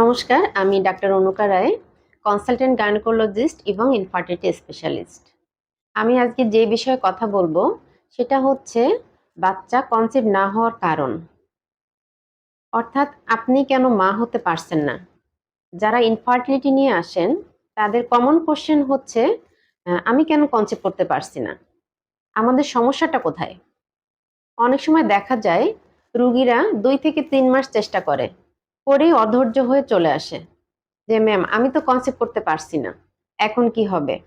নমস্কার, আমি doctor Anuka Roy consultant gynaecologist এবং ইনফার্টিলিটি স্পেশালিস্ট আমি আজকে যে বিষয়ে কথা বলব, সেটা হচ্ছে বাচ্চা কনসেপ্ট না হওয়ার কারণ। অর্থাৎ আপনি কেন মা হতে পারছেন না? যারা ইনফার্টিলিটি নিয়ে আসেন, তাদের কমন কোশ্চেন হচ্ছে আমি কেন কনসেপ্ট করতে পারছি না? আমাদের সমস্যাটা কোথায়? অনেক সময় দেখা যায়, রুগীরা দুই থেকে তিন মাস চেষ্টা করে। করেই অধৈর্য হয়ে চলে আসে। যে, ম্যাম, আমি তো কনসেপ্ট করতে পারছি না। এখন কি হবে?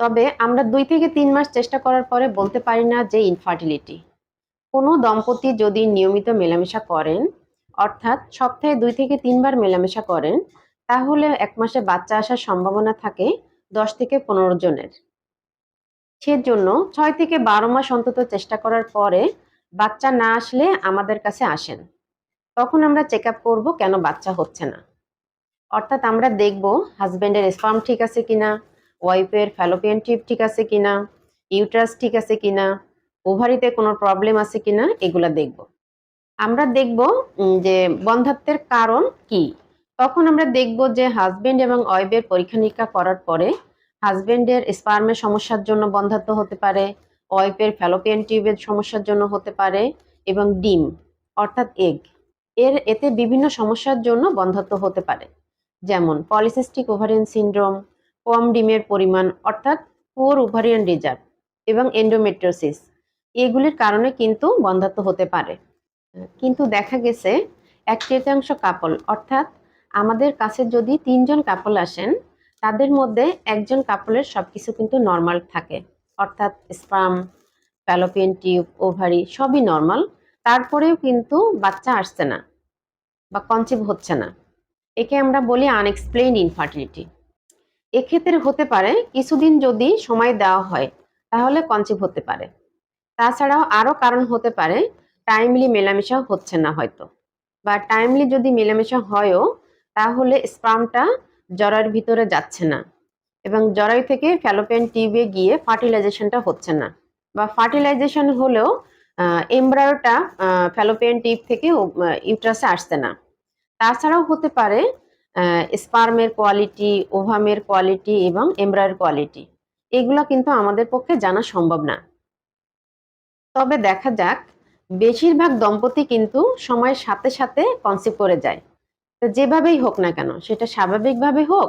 তবে আমরা দুই থেকে তিন মাস চেষ্টা করার পরে বলতে পারি না যে, ইনফার্টিলিটি। কোনো দম্পতি যদি নিয়মিত মেলামেশা করেন, অর্থাৎ সপ্তাহে দুই থেকে তিনবার মেলামেশা করেন, তাহলে এক মাসে বাচ্চা আসার সম্ভাবনা থাকে দশ থেকে পনেরো জনের। সেজন্য ছয় থেকে বারো মাস অন্তত চেষ্টা করার পরে বাচ্চা না আসলে আমাদের কাছে আসেন। তখন আমরা চেক আপ করব কেন বাচ্চা হচ্ছে না। অর্থাৎ আমরা দেখব হাজব্যান্ডের স্পার্ম ঠিক আছে কিনা ওয়াইফের ফ্যালোপিয়ান টিউব ঠিক আছে কিনা ইউট্রাস ঠিক আছে কিনা ওভারিতে কোনো প্রবলেম আছে কিনা, এগুলা দেখব। আমরা দেখব যে বন্ধাত্বের কারণ কি? তখন আমরা দেখব যে হাজব্যান্ড এবং ওয়াইফের পরীক্ষা নিরীক্ষা করার পরে হাজব্যান্ডের স্পার্মের সমস্যার জন্য বন্ধাত্ব হতে পারে ওয়াইফের ফ্যালোপিয়ান টিউবের সমস্যার জন্য হতে পারে এবং ডিম, অর্থাৎ এগ এর এতে বিভিন্ন সমস্যার জন্য বন্ধত্ব হতে পারে। যেমন পলিসিস্টিক ওভারিয়ান সিন্ড্রোম কম ডিমের পরিমাণ অর্থাৎ পুয়ার ওভারিয়ান রিজার্ভ এবং এন্ডোমেট্রোসিস এগুলির কারণে কিন্তু বন্ধাত্ব হতে পারে। কিন্তু দেখা গেছে, এক তৃতীয়াংশ কাপল অর্থাৎ আমাদের কাছে যদি তিনজন কাপল আসেন, তাদের মধ্যে একজন কাপলের সব কিছু কিন্তু নর্মাল থাকে। অর্থাৎ স্পাম প্যালোপিয়ান টিউব ওভারি সবই নর্মাল তারপরেও কিন্তু বাচ্চা আসছে না বা কনসিভ হচ্ছে না। একে আমরা বলি আনএক্সপ্লেইন ইনফার্টিলিটি এক্ষেত্রে হতে পারে কিছুদিন যদি সময় দেওয়া হয়, তাহলে কনসিভ হতে পারে। তাছাড়াও আরও কারণ হতে পারে টাইমলি মেলামেশা হচ্ছে না হয়তো। বা টাইমলি যদি মেলামেশা হয়ও, তাহলে স্পামটা জরার ভিতরে যাচ্ছে না এবং জরাই থেকে ফ্যালোপেন টিউবে গিয়ে ফার্টিলাইজেশনটা হচ্ছে না। বা ফার্টিলাইজেশন হলেও এমব্রায়োটা ফ্যালোপিয়ান টিউব থেকে ইউট্রাসে আসছে না। তাছাড়াও হতে পারে স্পার্মের কোয়ালিটি, ওভামের কোয়ালিটি এবং এমব্রায়ের কোয়ালিটি। এগুলো কিন্তু আমাদের পক্ষে জানা সম্ভব না। তবে দেখা যাক, বেশিরভাগ দম্পতি কিন্তু সময়ের সাথে সাথে কনসিভ করে যায়। তো যেভাবেই হোক না কেন, সেটা স্বাভাবিকভাবে হোক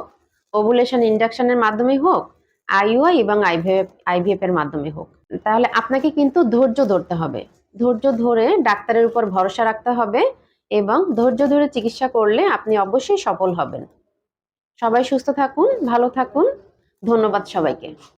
ওভুলেশন ইন্ডাকশনের মাধ্যমে হোক আইওআই এবং আইভিএফ আইভিএফ এর মাধ্যমে হোক। তাহলে আপনাকে কিন্তু ধৈর্য ধরতে হবে। ধৈর্য ধরে ডাক্তারের উপর ভরসা রাখতে হবে এবং ধৈর্য ধরে চিকিৎসা করলে আপনি অবশ্যই সফল হবেন। সবাই সুস্থ থাকুন, ভালো থাকুন। ধন্যবাদ সবাইকে।